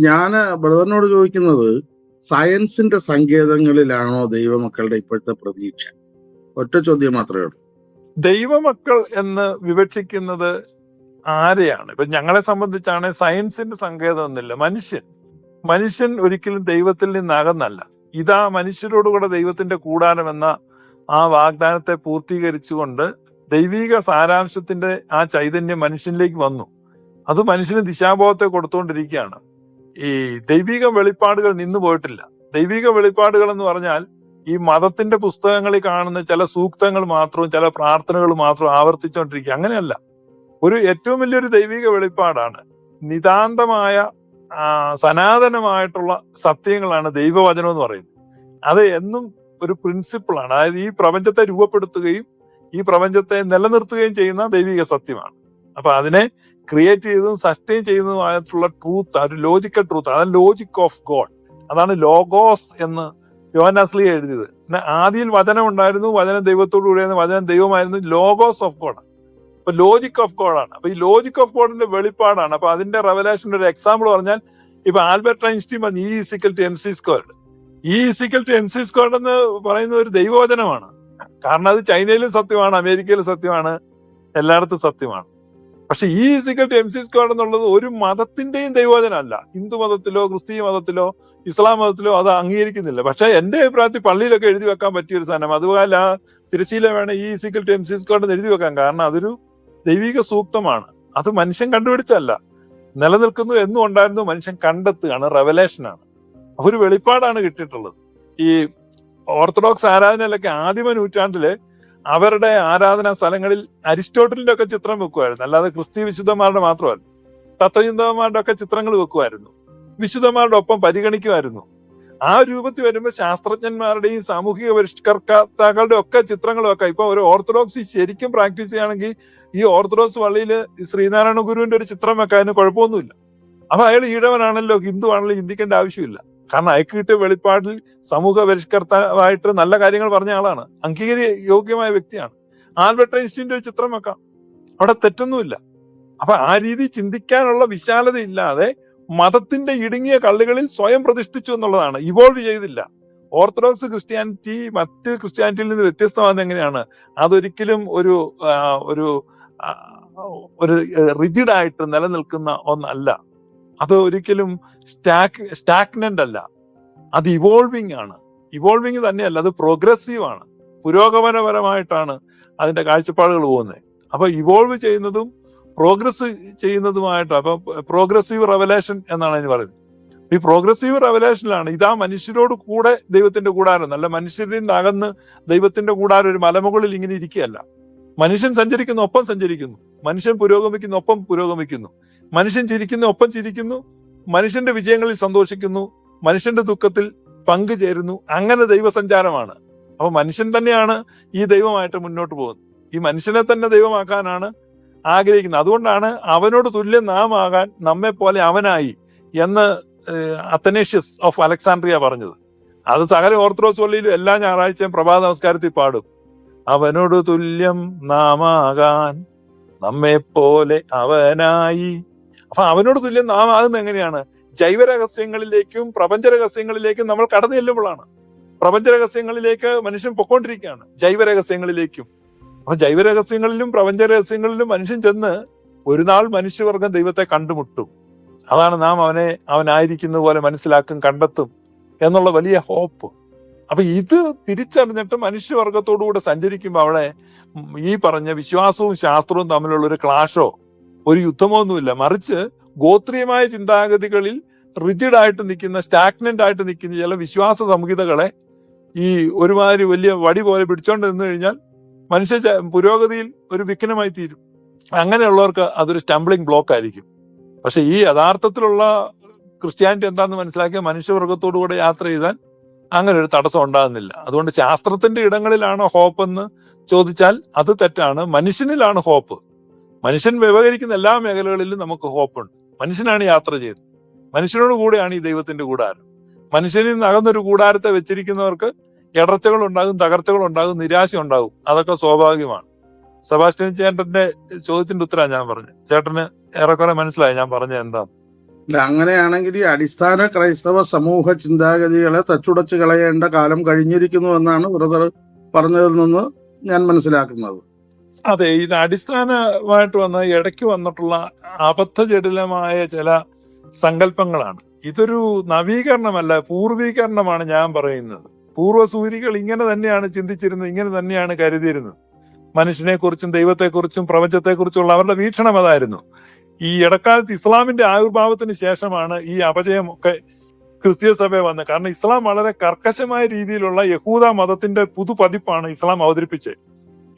ഞാൻ ബ്രദറിനോട് ചോദിക്കുന്നത് സയൻസിന്റെ സങ്കേതങ്ങളിലാണോ ദൈവമക്കളുടെ ഇപ്പോഴത്തെ പ്രതീക്ഷ? ഒറ്റ ചോദ്യം മാത്രമേ ഉള്ളൂ. ദൈവമക്കൾ എന്ന് വിവക്ഷിക്കുന്നത് ആരെയാണ്? ഇപ്പൊ ഞങ്ങളെ സംബന്ധിച്ചാണ് സയൻസിന്റെ സങ്കേതം ഒന്നുമില്ല മനുഷ്യൻ. മനുഷ്യൻ ഒരിക്കലും ദൈവത്തിൽ നിന്നകന്നല്ല. ഇതാ മനുഷ്യരോടുകൂടെ ദൈവത്തിന്റെ കൂടാരം എന്ന ആ വാഗ്ദാനത്തെ പൂർത്തീകരിച്ചുകൊണ്ട് ദൈവിക സാരാംശത്തിന്റെ ആ ചൈതന്യം മനുഷ്യനിലേക്ക് വന്നു. അത് മനുഷ്യന് ദിശാബോധത്തെ കൊടുത്തുകൊണ്ടിരിക്കുകയാണ്. ഈ ദൈവിക വെളിപ്പാടുകൾ നിന്നു പോയിട്ടില്ല. ദൈവിക വെളിപ്പാടുകൾ എന്ന് പറഞ്ഞാൽ ഈ മതത്തിന്റെ പുസ്തകങ്ങളിൽ കാണുന്ന ചില സൂക്തങ്ങൾ മാത്രവും ചില പ്രാർത്ഥനകൾ മാത്രവും ആവർത്തിച്ചുകൊണ്ടിരിക്കുക അങ്ങനെയല്ല. ഒരു ഏറ്റവും വലിയൊരു ദൈവിക വെളിപ്പാടാണ് നിതാന്തമായ സനാതനമായിട്ടുള്ള സത്യങ്ങളാണ് ദൈവവചനം എന്ന് പറയുന്നത്. അത് എന്നും ഒരു പ്രിൻസിപ്പിളാണ് അതായത് ഈ പ്രപഞ്ചത്തെ രൂപപ്പെടുത്തുകയും ഈ പ്രപഞ്ചത്തെ നിലനിർത്തുകയും ചെയ്യുന്ന ദൈവിക സത്യമാണ്. അപ്പൊ അതിനെ ക്രിയേറ്റ് ചെയ്തതും സസ്റ്റെയിൻ ചെയ്യുന്നതുമായിട്ടുള്ള ട്രൂത്ത് ഒരു ലോജിക്കൽ ട്രൂത്ത് അതാണ് ലോജിക് ഓഫ് ഗോഡ് അതാണ് ലോഗോസ് എന്ന് യോനാസ്ലി എഴുതിയത്. പിന്നെ ആദ്യയിൽ വചനം ഉണ്ടായിരുന്നു വചനം ദൈവത്തോടു കൂടിയായിരുന്നു വചനം ദൈവമായിരുന്നു ലോഗോസ് ഓഫ് ഗോഡ് അപ്പൊ ലോജിക് ഓഫ് ഗോഡാണ് അപ്പൊ ഈ ലോജിക് ഓഫ് ഗോഡിന്റെ വെളിപ്പാടാണ്. അപ്പൊ അതിന്റെ റെവലേഷന്റെ ഒരു എക്സാമ്പിൾ പറഞ്ഞാൽ ഇപ്പൊ ആൽബർട്ട് ഐൻസ്റ്റീൻ പറഞ്ഞു E equal to M C squared E equal to M C squared എന്ന് പറയുന്ന ഒരു ദൈവവചനമാണ്. കാരണം അത് ചൈനയിലും സത്യമാണ് അമേരിക്കയിലും സത്യമാണ് എല്ലായിടത്തും സത്യമാണ്. പക്ഷെ E equal to M C square എന്നുള്ളത് ഒരു മതത്തിന്റെയും ദൈവവചനമല്ല. ഹിന്ദു മതത്തിലോ ക്രിസ്തീയ മതത്തിലോ ഇസ്ലാം മതത്തിലോ അത് അംഗീകരിക്കുന്നില്ല. പക്ഷെ എന്റെ അഭിപ്രായത്തിൽ പള്ളിയിലൊക്കെ എഴുതി വെക്കാൻ പറ്റിയ ഒരു സാധനം. അതുപോലെ ആ തിരശീല വേണം E equal to M C square എന്ന് എഴുതി വെക്കാൻ. കാരണം അതൊരു ദൈവിക സൂക്തമാണ്. അത് മനുഷ്യൻ കണ്ടുപിടിച്ചല്ല നിലനിൽക്കുന്നു എന്നും ഉണ്ടായിരുന്നു മനുഷ്യൻ കണ്ടെത്തുകയാണ് റെവലേഷനാണ്. ഒരു വെളിപ്പാടാണ് കിട്ടിയിട്ടുള്ളത്. ഈ ഓർത്തഡോക്സ് ആരാധനയിലൊക്കെ ആദിമ നൂറ്റാണ്ടിൽ അവരുടെ ആരാധനാ സ്ഥലങ്ങളിൽ അരിസ്റ്റോട്ടലിന്റെ ഒക്കെ ചിത്രം വെക്കുമായിരുന്നു. അല്ലാതെ ക്രിസ്തീയ വിശുദ്ധന്മാരുടെ മാത്രമല്ല. തത്വചിന്തന്മാരുടെ ഒക്കെ ചിത്രങ്ങൾ വെക്കുമായിരുന്നു. വിശുദ്ധന്മാരുടെ ഒപ്പം പരിഗണിക്കുമായിരുന്നു. ആ രൂപത്തിൽ വരുമ്പോൾ ശാസ്ത്രജ്ഞന്മാരുടെയും സാമൂഹിക പരിഷ്കർത്താക്കളുടെ ഒക്കെ ചിത്രങ്ങളും ഒക്കെ ഇപ്പൊ ഒരു ഓർത്തഡോക്സ് ശരിക്കും പ്രാക്ടീസ് ചെയ്യുകയാണെങ്കിൽ ഈ ഓർത്തഡോക്സ് പള്ളിയിൽ ശ്രീനാരായണ ഗുരുവിന്റെ ഒരു ചിത്രം വെക്കാൻ കുഴപ്പമൊന്നുമില്ല. അപ്പൊ അയാൾ ഈഴവനാണല്ലോ ഹിന്ദു ആണല്ലോ ചിന്തിക്കേണ്ട ആവശ്യമില്ല. കാരണം അയക്ക് കിട്ടിയ വെളിപ്പാടിൽ സമൂഹ പരിഷ്കർത്താവായിട്ട് നല്ല കാര്യങ്ങൾ പറഞ്ഞ ആളാണ്. അംഗീകരി യോഗ്യമായ വ്യക്തിയാണ്. ആൽബർട്ട് ഐൻസ്റ്റീന്റെ ഒരു ചിത്രം വെക്കാം. അവിടെ തെറ്റൊന്നുമില്ല. അപ്പൊ ആ രീതി ചിന്തിക്കാനുള്ള വിശാലത ഇല്ലാതെ മതത്തിന്റെ ഇടുങ്ങിയ കള്ളുകളിൽ സ്വയം പ്രതിഷ്ഠിച്ചു എന്നുള്ളതാണ്. ഇവോൾവ് ചെയ്തില്ല. ഓർത്തഡോക്സ് ക്രിസ്ത്യാനിറ്റി മറ്റ് ക്രിസ്ത്യാനിറ്റിയിൽ നിന്ന് വ്യത്യസ്തമാകുന്നത് എങ്ങനെയാണ്? അതൊരിക്കലും ഒരു ഒരു ഒരു റിജിഡ് ആയിട്ട് നിലനിൽക്കുന്ന ഒന്നല്ല. അത് ഒരിക്കലും സ്റ്റാക്ക് സ്റ്റാഗ്നന്റ് അല്ല. അത് ഇവോൾവിംഗ് ആണ്. ഇവോൾവിംഗ് തന്നെയല്ല അത് പ്രോഗ്രസീവ് ആണ്. പുരോഗമനപരമായിട്ടാണ് അതിന്റെ കാഴ്ചപ്പാടുകൾ പോകുന്നത്. അപ്പൊ ഇവോൾവ് ചെയ്യുന്നതും പ്രോഗ്രസ് ചെയ്യുന്നതുമായിട്ട് അപ്പൊ പ്രോഗ്രസീവ് റെവലേഷൻ എന്നാണ് അതിന് പറയുന്നത്. ഈ പ്രോഗ്രസീവ് റെവലേഷനിലാണ് ഇതാ മനുഷ്യരോട് കൂടെ ദൈവത്തിന്റെ കൂടാരം. നല്ല മനുഷ്യരിൽ നിന്ന് അകന്ന് ദൈവത്തിന്റെ കൂടാരം ഒരു മലമുകളിൽ ഇങ്ങനെ ഇരിക്കുകയല്ല. മനുഷ്യൻ സഞ്ചരിക്കുന്ന ഒപ്പം സഞ്ചരിക്കുന്നു. മനുഷ്യൻ പുരോഗമിക്കുന്ന ഒപ്പം പുരോഗമിക്കുന്നു. മനുഷ്യൻ ചിരിക്കുന്ന ഒപ്പം ചിരിക്കുന്നു. മനുഷ്യന്റെ വിജയങ്ങളിൽ സന്തോഷിക്കുന്നു. മനുഷ്യന്റെ ദുഃഖത്തിൽ പങ്കുചേരുന്നു. അങ്ങനെ ദൈവസഞ്ചാരമാണ്. അപ്പൊ മനുഷ്യൻ തന്നെയാണ് ഈ ദൈവമായിട്ട് മുന്നോട്ട് പോകുന്നത്. ഈ മനുഷ്യനെ തന്നെ ദൈവമാക്കാനാണ് ആഗ്രഹിക്കുന്നത്. അതുകൊണ്ടാണ് അവനോട് തുല്യം നാം ആകാൻ നമ്മെ പോലെ അവനായി എന്ന് അത്തനേഷ്യസ് ഓഫ് അലക്സാണ്ട്രിയ പറഞ്ഞത്. അത് സകല ഓർത്തഡോക്സ് പള്ളിയിലും എല്ലാ ഞായറാഴ്ചയും പ്രഭാത നമസ്കാരത്തിൽ പാടും. അവനോട് തുല്യം നാമാകാൻ ആകാൻ നമ്മെ പോലെ അവനായി. അപ്പൊ അവനോട് തുല്യം നാമാകുന്ന എങ്ങനെയാണ്? ജൈവരഹസ്യങ്ങളിലേക്കും പ്രപഞ്ച രഹസ്യങ്ങളിലേക്കും നമ്മൾ കടന്നു ചെല്ലുമ്പോഴാണ്. പ്രപഞ്ച രഹസ്യങ്ങളിലേക്ക് മനുഷ്യൻ പൊക്കോണ്ടിരിക്കുകയാണ് ജൈവരഹസ്യങ്ങളിലേക്കും അപ്പൊ ജൈവ രഹസ്യങ്ങളിലും പ്രപഞ്ച രഹസ്യങ്ങളിലും മനുഷ്യൻ ചെന്ന് ഒരു നാൾ മനുഷ്യവർഗം ദൈവത്തെ കണ്ടുമുട്ടും. അതാണ് നാം അവനെ അവനായിരിക്കുന്ന പോലെ മനസ്സിലാക്കും കണ്ടെത്തും എന്നുള്ള വലിയ ഹോപ്പ്. അപ്പൊ ഇത് തിരിച്ചറിഞ്ഞിട്ട് മനുഷ്യവർഗത്തോടുകൂടെ സഞ്ചരിക്കുമ്പോൾ അവിടെ ഈ പറഞ്ഞ വിശ്വാസവും ശാസ്ത്രവും തമ്മിലുള്ള ഒരു ക്ലാഷോ ഒരു യുദ്ധമോ ഒന്നുമില്ല. മറിച്ച് ഗോത്രീയമായ ചിന്താഗതികളിൽ റിജിഡ് ആയിട്ട് നിൽക്കുന്ന സ്റ്റാഗ്നന്റ് ആയിട്ട് നിൽക്കുന്ന ചില വിശ്വാസ സംഹിതകളെ ഈ ഒരുമാതിരി വലിയ വടി പോലെ പിടിച്ചോണ്ട് നിന്ന് കഴിഞ്ഞാൽ മനുഷ്യ പുരോഗതിയിൽ ഒരു വിഘ്നമായി തീരും. അങ്ങനെയുള്ളവർക്ക് അതൊരു സ്റ്റംബ്ലിംഗ് ബ്ലോക്ക് ആയിരിക്കും. പക്ഷെ ഈ യഥാർത്ഥത്തിലുള്ള ക്രിസ്ത്യാനിറ്റി എന്താണെന്ന് മനസ്സിലാക്കിയ മനുഷ്യവർഗത്തോടുകൂടെ യാത്ര ചെയ്താൽ അങ്ങനെ ഒരു തടസ്സം ഉണ്ടാകുന്നില്ല. അതുകൊണ്ട് ശാസ്ത്രത്തിന്റെ ഇടങ്ങളിലാണോ ഹോപ്പ് എന്ന് ചോദിച്ചാൽ അത് തെറ്റാണ്. മനുഷ്യനിലാണ് ഹോപ്പ്. മനുഷ്യൻ വ്യവഹരിക്കുന്ന എല്ലാ മേഖലകളിലും നമുക്ക് ഹോപ്പുണ്ട്. മനുഷ്യനാണ് യാത്ര ചെയ്യുന്നത് മനുഷ്യനോട് കൂടെയാണ് ഈ ദൈവത്തിന്റെ കൂടാരം. മനുഷ്യനിൽ നിന്ന് അകന്നൊരു കൂടാരത്തെ വെച്ചിരിക്കുന്നവർക്ക് ഇടർച്ചകൾ ഉണ്ടാകും തകർച്ചകൾ ഉണ്ടാകും നിരാശ ഉണ്ടാകും. അതൊക്കെ സ്വാഭാവികമാണ്. സെബാസ്റ്റ്യൻ ചേട്ടന്റെ ചോദ്യത്തിന്റെ ഉത്തരമാണ് ഞാൻ പറഞ്ഞത്. ചേട്ടന് ഏറെക്കുറെ മനസ്സിലായി ഞാൻ പറഞ്ഞത് എന്താ അല്ല അങ്ങനെയാണെങ്കിൽ ഈ അടിസ്ഥാന ക്രൈസ്തവ സമൂഹ ചിന്താഗതികളെ തച്ചുടച്ച് കളയേണ്ട കാലം കഴിഞ്ഞിരിക്കുന്നു എന്നാണ് ബ്രദർ പറഞ്ഞതിൽ നിന്ന് ഞാൻ മനസ്സിലാക്കുന്നത്. അതെ ഇത് അടിസ്ഥാനമായിട്ട് വന്ന ഇടയ്ക്ക് വന്നിട്ടുള്ള അബദ്ധജടിലമായ ചില സങ്കല്പങ്ങളാണ്. ഇതൊരു നവീകരണമല്ല പൂർവീകരണമാണ് ഞാൻ പറയുന്നത്. പൂർവസൂരികൾ ഇങ്ങനെ തന്നെയാണ് ചിന്തിച്ചിരുന്നത് ഇങ്ങനെ തന്നെയാണ് കരുതിയിരുന്നത്. മനുഷ്യനെ കുറിച്ചും ദൈവത്തെക്കുറിച്ചും പ്രപഞ്ചത്തെക്കുറിച്ചുള്ള അവരുടെ വീക്ഷണം അതായിരുന്നു. ഈ ഇടക്കാലത്ത് ഇസ്ലാമിന്റെ ആവിർഭാവത്തിന് ശേഷമാണ് ഈ അപജയം ഒക്കെ ക്രിസ്തീയ സഭ വന്നത്. കാരണം ഇസ്ലാം വളരെ കർക്കശമായ രീതിയിലുള്ള യഹൂദ മതത്തിന്റെ പുതുപതിപ്പാണ് ഇസ്ലാം അവതരിപ്പിച്ചത്.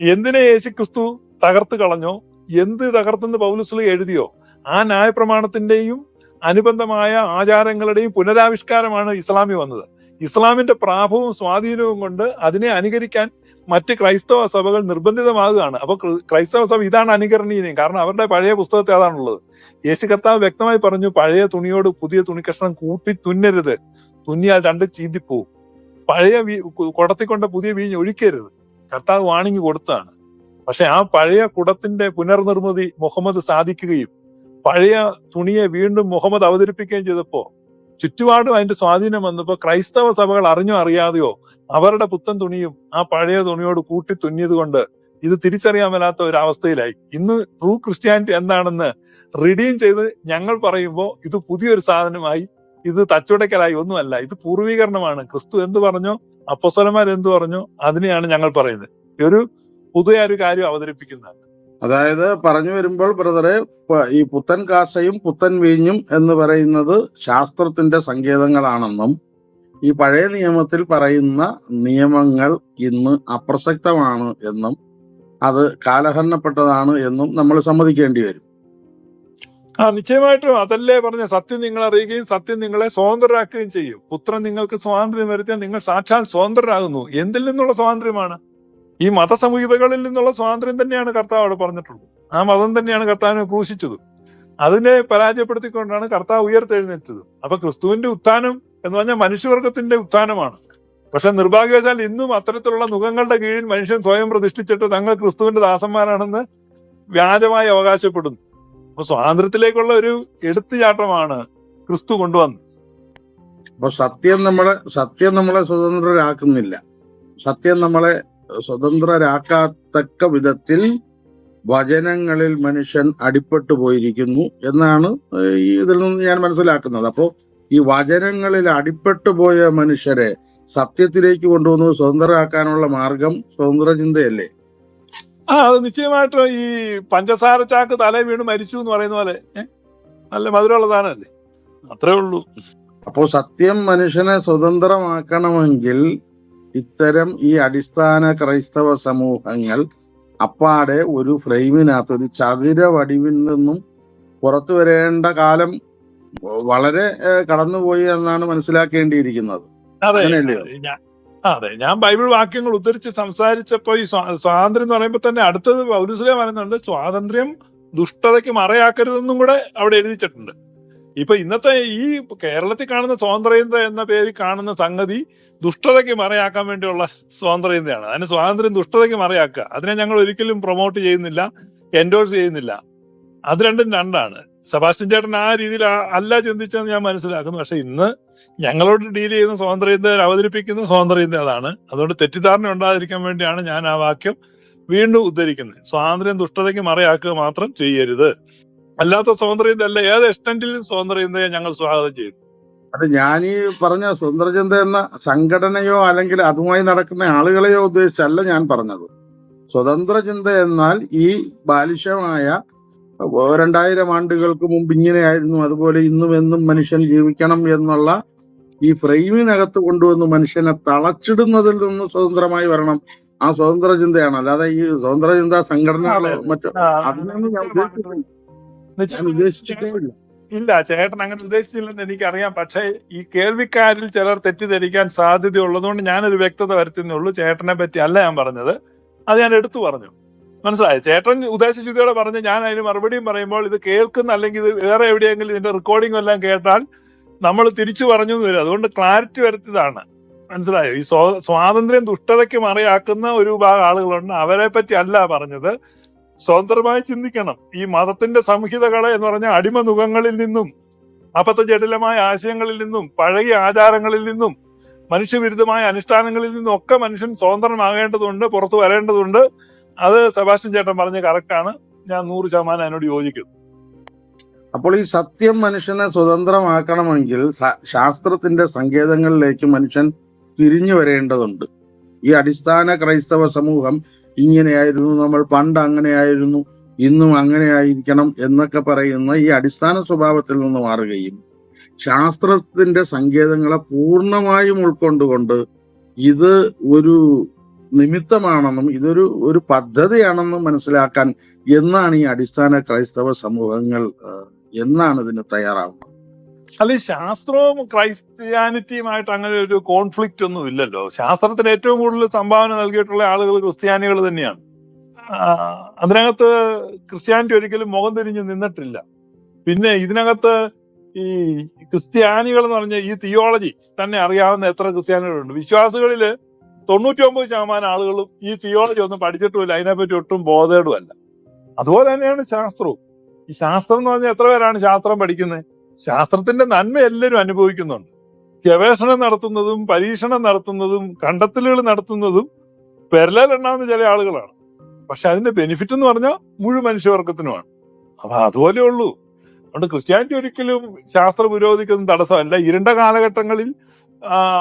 എന്തിനെ യേശു ക്രിസ്തു തകർത്ത് കളഞ്ഞോ? എന്ത് തകർത്തെന്ന് പൗലുസ്ലി എഴുതിയോ? ആ ന്യായപ്രമാണത്തിന്റെയും അനുബന്ധമായ ആചാരങ്ങളുടെയും പുനരാവിഷ്കാരമാണ് ഇസ്ലാമി വന്നത്. ഇസ്ലാമിന്റെ പ്രാഭവും സ്വാധീനവും കൊണ്ട് അതിനെ അനുകരിക്കാൻ മറ്റ് ക്രൈസ്തവ സഭകൾ നിർബന്ധിതമാകുകയാണ്. അപ്പൊ ക്രൈസ്തവ സഭ ഇതാണ് അനുകരണീയം കാരണം അവരുടെ പഴയ പുസ്തകത്തെ അതാണുള്ളത്. യേശു കർത്താവ് വ്യക്തമായി പറഞ്ഞു പഴയ തുണിയോട് പുതിയ തുണിക്കഷ്ണം കൂട്ടി തുന്നരുത്. തുന്നിയാൽ രണ്ട് ചീന്തിപ്പോവും. പഴയ വീ- കുടത്തിക്കൊണ്ട പുതിയ വീഞ്ഞ് ഒഴിക്കരുത്. കർത്താവ് വാണിങ്ങി കൊടുത്താണ് പക്ഷെ ആ പഴയ കുടത്തിന്റെ പുനർനിർമ്മിതി മുഹമ്മദ് സാധിക്കുകയും പഴയ തുണിയെ വീണ്ടും മുഹമ്മദ് അവതരിപ്പിക്കുകയും ചെയ്തപ്പോ ചുറ്റുപാടും അതിന്റെ സ്വാധീനം വന്നപ്പോ ക്രൈസ്തവ സഭകൾ അറിഞ്ഞോ അറിയാതെയോ അവരുടെ പുത്തൻ തുണിയും ആ പഴയ തുണിയോട് കൂട്ടി തുന്നിയത് കൊണ്ട് ഇത് തിരിച്ചറിയാൻ മേലാത്ത ഒരു അവസ്ഥയിലായി. ഇന്ന് ട്രൂ ക്രിസ്ത്യാനിറ്റി എന്താണെന്ന് റിഡീം ചെയ്ത് ഞങ്ങൾ പറയുമ്പോൾ ഇത് പുതിയൊരു സാധനമായി ഇത് തച്ചുടയ്ക്കലായി ഒന്നുമല്ല. ഇത് പൂർവീകരണമാണ്. ക്രിസ്തു എന്ത് പറഞ്ഞോ അപ്പൊസ്വലന്മാർ എന്ത് പറഞ്ഞോ അതിനെയാണ് ഞങ്ങൾ പറയുന്നത്. ഒരു പുതിയ ഒരു കാര്യം അവതരിപ്പിക്കുന്നത്. അതായത് പറഞ്ഞു വരുമ്പോൾ ബ്രദറെ ഈ പുത്തൻ കാസയും പുത്തൻ വീഞ്ഞും എന്ന് പറയുന്നത് ശാസ്ത്രത്തിന്റെ സങ്കേതങ്ങളാണെന്നും ഈ പഴയ നിയമത്തിൽ പറയുന്ന നിയമങ്ങൾ ഇന്ന് അപ്രസക്തമാണ് എന്നും അത് കാലഹരണപ്പെട്ടതാണ് എന്നും നമ്മൾ സമ്മതിക്കേണ്ടി വരും. ആ നിശ്ചയമായിട്ടും അതല്ലേ പറഞ്ഞ സത്യം നിങ്ങൾ അറിയുകയും സത്യം നിങ്ങളെ സ്വതന്ത്രരാക്കുകയും ചെയ്യും. പുത്രൻ നിങ്ങൾക്ക് സ്വാതന്ത്ര്യം വരുത്തിയാൽ നിങ്ങൾ സാക്ഷാൽ സ്വതന്ത്രരാകുന്നു. എന്തിൽ നിന്നുള്ള സ്വാതന്ത്ര്യമാണ്? ഈ മതസംഹിതകളിൽ നിന്നുള്ള സ്വാതന്ത്ര്യം തന്നെയാണ് കർത്താവ് അവിടെ പറഞ്ഞിട്ടുള്ളത്. ആ മതം തന്നെയാണ് കർത്താവിനെ ക്രൂശിച്ചത്. അതിനെ പരാജയപ്പെടുത്തിക്കൊണ്ടാണ് കർത്താവ് ഉയർത്തെഴുന്നേറ്റത്. അപ്പൊ ക്രിസ്തുവിന്റെ ഉത്ഥാനം എന്ന് പറഞ്ഞാൽ മനുഷ്യവർഗത്തിന്റെ ഉത്ഥാനമാണ്. പക്ഷെ നിർഭാഗ്യവശാൽ ഇന്നും അത്തരത്തിലുള്ള മുഖങ്ങളുടെ കീഴിൽ മനുഷ്യൻ സ്വയം പ്രതിഷ്ഠിച്ചിട്ട് തങ്ങൾ ക്രിസ്തുവിന്റെ ദാസന്മാരാണെന്ന് വ്യാജമായി അവകാശപ്പെടുന്നു. അപ്പൊ സ്വാതന്ത്ര്യത്തിലേക്കുള്ള ഒരു എടുത്തുചാട്ടമാണ് ക്രിസ്തു കൊണ്ടുവന്നത്. അപ്പൊ സത്യം നമ്മളെ സത്യം നമ്മളെ സ്വതന്ത്രരാക്കുന്നില്ല. സത്യം നമ്മളെ സ്വതന്ത്രരാക്കാത്തക്ക വിധത്തിൽ വചനങ്ങളിൽ മനുഷ്യൻ അടിപ്പെട്ടു പോയിരിക്കുന്നു എന്നാണ് ഈ ഇതിൽ നിന്ന് ഞാൻ മനസ്സിലാക്കുന്നത്. അപ്പോൾ ഈ വചനങ്ങളിൽ അടിപ്പെട്ടു പോയ മനുഷ്യരെ സത്യത്തിലേക്ക് കൊണ്ടുവന്ന് സ്വതന്ത്രരാക്കാനുള്ള മാർഗം സ്വതന്ത്ര ചിന്തയല്ലേ ആ അത് നിശ്ചയമായിട്ടും ഈ പഞ്ചസാര ചാക്ക് തല വീണ് മരിച്ചു എന്ന് പറയുന്ന പോലെ? നല്ല മധുരമുള്ള സാധനമല്ലേ? അത്രേ ഉള്ളൂ. അപ്പോ സത്യം മനുഷ്യനെ സ്വതന്ത്രമാക്കണമെങ്കിൽ ഇത്തരം ഈ അടിസ്ഥാന ക്രൈസ്തവ സമൂഹങ്ങൾ അപ്പാടെ ഒരു ഫ്രെയിമിനകത്ത് ഒരു ചതുര വടിവിൽ നിന്നും പുറത്തു വരേണ്ട കാലം വളരെ കടന്നുപോയി എന്നാണ് മനസ്സിലാക്കേണ്ടിയിരിക്കുന്നത്. അതെ? ഞാൻ ബൈബിൾ വാക്യങ്ങൾ ഉദ്ധരിച്ച് സംസാരിച്ചപ്പോ ഈ സ്വാ- സ്വാതന്ത്ര്യം എന്ന് പറയുമ്പോൾ തന്നെ അടുത്തത് പൗരസ്ലേ പറയുന്നുണ്ട് സ്വാതന്ത്ര്യം ദുഷ്ടതയ്ക്ക് മറയാക്കരുതെന്നും കൂടെ അവിടെ എഴുതിച്ചിട്ടുണ്ട് ഇപ്പൊ ഇന്നത്തെ ഈ കേരളത്തിൽ കാണുന്ന സ്വാതന്ത്ര്യത എന്ന പേര് കാണുന്ന സംഗതി ദുഷ്ടതയ്ക്ക് മറയാക്കാൻ വേണ്ടിയുള്ള സ്വാതന്ത്ര്യതയാണ്. അതിന് സ്വാതന്ത്ര്യം ദുഷ്ടതയ്ക്ക് മറയാക്കുക. അതിനെ ഞങ്ങൾ ഒരിക്കലും പ്രൊമോട്ട് ചെയ്യുന്നില്ല എൻഡോഴ്സ് ചെയ്യുന്നില്ല. അത് രണ്ടും രണ്ടാണ്. സെബാസ്റ്റ്യൻ ചേട്ടൻ ആ രീതിയിൽ അല്ല ചിന്തിച്ചെന്ന് ഞാൻ മനസ്സിലാക്കുന്നു. പക്ഷെ ഇന്ന് ഞങ്ങളോട് ഡീൽ ചെയ്യുന്ന സ്വാതന്ത്ര്യത അവതരിപ്പിക്കുന്ന സ്വാതന്ത്ര്യത അതാണ്. അതുകൊണ്ട് തെറ്റിദ്ധാരണ ഉണ്ടാതിരിക്കാൻ വേണ്ടിയാണ് ഞാൻ ആ വാക്യം വീണ്ടും ഉദ്ധരിക്കുന്നത്. സ്വാതന്ത്ര്യം ദുഷ്ടതയ്ക്ക് മറയാക്കുക മാത്രം ചെയ്യരുത്. അല്ലാത്ത അല്ല ഏത് എക്സ്റ്റന്റിലും സ്വാതന്ത്ര്യത്തെ ഞങ്ങൾ സ്വാഗതം ചെയ്തു. അത് ഞാൻ ഈ പറഞ്ഞ സ്വതന്ത്ര ചിന്ത എന്ന സംഘടനയോ അല്ലെങ്കിൽ അതുമായി നടക്കുന്ന ആളുകളെയോ ഉദ്ദേശിച്ചല്ല ഞാൻ പറഞ്ഞത്. സ്വതന്ത്ര ചിന്ത എന്നാൽ ഈ ബാലിശമായ രണ്ടായിരം ആണ്ടുകൾക്ക് മുമ്പ് ഇങ്ങനെയായിരുന്നു അതുപോലെ ഇന്നും എന്നും മനുഷ്യൻ ജീവിക്കണം എന്നുള്ള ഈ ഫ്രെയിമിനകത്ത് കൊണ്ടുവന്ന് മനുഷ്യനെ തളച്ചിടുന്നതിൽ നിന്ന് സ്വതന്ത്രമായി വരണം ആ സ്വതന്ത്ര ചിന്തയാണ് അല്ലാതെ ഈ സ്വതന്ത്ര ചിന്ത സംഘടനകളോ മറ്റോ അതിനൊന്നും ഞാൻ ഉദ്ദേശിച്ചിട്ടേ ഇല്ല ഇല്ല ചേട്ടൻ അങ്ങനെ ഉദ്ദേശിച്ചില്ലെന്ന് എനിക്കറിയാം. പക്ഷേ ഈ കേൾവിക്കാരിൽ ചിലർ തെറ്റിദ്ധരിക്കാൻ സാധ്യതയുള്ളതുകൊണ്ട് ഞാനൊരു വ്യക്തത വരുത്തുന്നേ ഉള്ളൂ ചേട്ടനെ പറ്റി അല്ല ഞാൻ പറഞ്ഞത്. അത് ഞാൻ എടുത്തു പറഞ്ഞു. മനസ്സിലായോ? ചേട്ടൻ ഉദ്ദേശിച്ചതോടെ പറഞ്ഞ് ഞാൻ അതിന് മറുപടിയും പറയുമ്പോൾ ഇത് കേൾക്കുന്ന അല്ലെങ്കിൽ ഇത് വേറെ എവിടെയെങ്കിലും ഇതിന്റെ റെക്കോർഡിംഗ് എല്ലാം കേട്ടാൽ നമ്മൾ തിരിച്ചു പറഞ്ഞു എന്ന് വരും. അതുകൊണ്ട് ക്ലാരിറ്റി വരുത്തിയതാണ്. മനസ്സിലായോ? ഈ സ്വാ- സ്വാതന്ത്ര്യം ദുഷ്ടതയ്ക്ക് മറയാക്കുന്ന ഒരു വിഭാഗം ആളുകളുണ്ട്. അവരെ പറ്റി അല്ല പറഞ്ഞത്. സ്വതന്ത്രമായി ചിന്തിക്കണം. ഈ മതത്തിന്റെ സംഹിതകളെ എന്ന് പറഞ്ഞ അടിമ മുഖങ്ങളിൽ നിന്നും അപ്പത്തെ ജടിലമായ ആശയങ്ങളിൽ നിന്നും പഴകിയ ആചാരങ്ങളിൽ നിന്നും മനുഷ്യവിരുദ്ധമായ അനുഷ്ഠാനങ്ങളിൽ നിന്നും ഒക്കെ മനുഷ്യൻ സ്വതന്ത്രമാകേണ്ടതുണ്ട് പുറത്തു വരേണ്ടതുണ്ട്. അത് സെബാസ്റ്റ്യൻ ചേട്ടൻ പറഞ്ഞ കറക്റ്റാണ് ഞാൻ നൂറ് ശതമാനം അതിനോട് യോജിക്കുന്നു. അപ്പോൾ ഈ സത്യം മനുഷ്യനെ സ്വതന്ത്രമാക്കണമെങ്കിൽ ശാസ്ത്രത്തിന്റെ സങ്കേതങ്ങളിലേക്ക് മനുഷ്യൻ തിരിഞ്ഞു വരേണ്ടതുണ്ട്. ഈ അടിസ്ഥാന ക്രൈസ്തവ സമൂഹം ഇങ്ങനെയായിരുന്നു നമ്മൾ പണ്ട് അങ്ങനെയായിരുന്നു ഇന്നും അങ്ങനെയായിരിക്കണം എന്നൊക്കെ പറയുന്ന ഈ അടിസ്ഥാന സ്വഭാവത്തിൽ നിന്ന് മാറുകയും ശാസ്ത്രത്തിന്റെ സങ്കേതങ്ങളെ പൂർണമായും ഉൾക്കൊണ്ടുകൊണ്ട് ഇത് ഒരു നിമിത്തമാണെന്നും ഇതൊരു ഒരു പദ്ധതിയാണെന്നും മനസ്സിലാക്കാൻ എന്നാണ് ഈ അടിസ്ഥാന ക്രൈസ്തവ സമൂഹങ്ങൾ എന്നാണ് ഇതിന് തയ്യാറാവുന്നത്. അല്ലെ ശാസ്ത്രവും ക്രൈസ്ത്യാനിറ്റിയുമായിട്ട് അങ്ങനെ ഒരു കോൺഫ്ലിക്റ്റ് ഒന്നും ഇല്ലല്ലോ. ശാസ്ത്രത്തിന് ഏറ്റവും കൂടുതൽ സംഭാവന നൽകിയിട്ടുള്ള ആളുകൾ ക്രിസ്ത്യാനികൾ തന്നെയാണ്. അതിനകത്ത് ക്രിസ്ത്യാനിറ്റി ഒരിക്കലും മുഖം തിരിഞ്ഞ് നിന്നിട്ടില്ല. പിന്നെ ഇതിനകത്ത് ഈ ക്രിസ്ത്യാനികൾ എന്ന് പറഞ്ഞ ഈ തിയോളജി തന്നെ അറിയാവുന്ന എത്ര ക്രിസ്ത്യാനികളുണ്ട്. വിശ്വാസികളിൽ തൊണ്ണൂറ്റി ഒമ്പത് ശതമാനം ആളുകളും ഈ തിയോളജി ഒന്നും പഠിച്ചിട്ടുമില്ല. അതിനെപ്പറ്റി ഒട്ടും ബോധേടുമല്ല അതുപോലെ തന്നെയാണ് ശാസ്ത്രവും. ഈ ശാസ്ത്രം എന്ന് പറഞ്ഞാൽ എത്ര പേരാണ് ശാസ്ത്രം പഠിക്കുന്നത് ശാസ്ത്രത്തിന്റെ നന്മ എല്ലാവരും അനുഭവിക്കുന്നുണ്ട്. ഗവേഷണം നടത്തുന്നതും പരീക്ഷണം നടത്തുന്നതും കണ്ടെത്തലുകൾ നടത്തുന്നതും പെരലെണ്ണാവുന്ന ചില ആളുകളാണ്. പക്ഷെ അതിന്റെ ബെനിഫിറ്റ് എന്ന് പറഞ്ഞാൽ മുഴുവൻ മനുഷ്യവർഗത്തിനുമാണ്. അപ്പൊ അതുപോലെ ഉള്ളൂ. അതുകൊണ്ട് ക്രിസ്ത്യാനിറ്റി ഒരിക്കലും ശാസ്ത്ര പുരോഗതിക്കൊന്നും തടസ്സമല്ല. ഇരുണ്ട കാലഘട്ടങ്ങളിൽ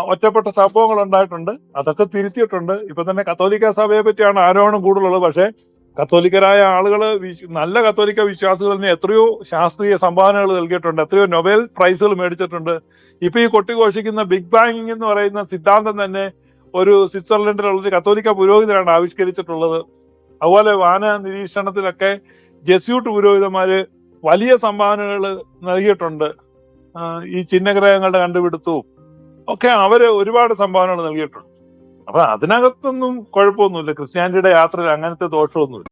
ഒറ്റപ്പെട്ട സംഭവങ്ങൾ ഉണ്ടായിട്ടുണ്ട്. അതൊക്കെ തിരുത്തിയിട്ടുണ്ട്. ഇപ്പൊ തന്നെ കത്തോലിക്ക സഭയെ പറ്റിയാണ് ആരോപണം കൂടുതലുള്ളത്. പക്ഷെ കത്തോലിക്കരായ ആളുകൾ നല്ല കത്തോലിക്ക വിശ്വാസികൾ തന്നെ എത്രയോ ശാസ്ത്രീയ സംഭാവനകൾ നൽകിയിട്ടുണ്ട്. എത്രയോ നൊബേൽ പ്രൈസുകൾ മേടിച്ചിട്ടുണ്ട്. ഇപ്പൊ ഈ കൊട്ടിഘോഷിക്കുന്ന ബിഗ് ബാങ് എന്ന് പറയുന്ന സിദ്ധാന്തം തന്നെ ഒരു സ്വിറ്റ്സർലൻഡിലുള്ള ഒരു കത്തോലിക്ക പുരോഹിതരാണ് ആവിഷ്കരിച്ചിട്ടുള്ളത്. അതുപോലെ വാന നിരീക്ഷണത്തിലൊക്കെ ജെസ്യൂട്ട് പുരോഹിതന്മാര് വലിയ സംഭാവനകൾ നൽകിയിട്ടുണ്ട്. ഈ ചിഹ്നഗ്രഹങ്ങളുടെ കണ്ടുപിടുത്തവും ഒക്കെ അവർ ഒരുപാട് സംഭാവനകൾ നൽകിയിട്ടുണ്ട്. അപ്പൊ അതിനകത്തൊന്നും കുഴപ്പമൊന്നുമില്ല. ക്രിസ്ത്യാനിറ്റിയുടെ യാത്രയിൽ അങ്ങനത്തെ ദോഷമൊന്നുമില്ല.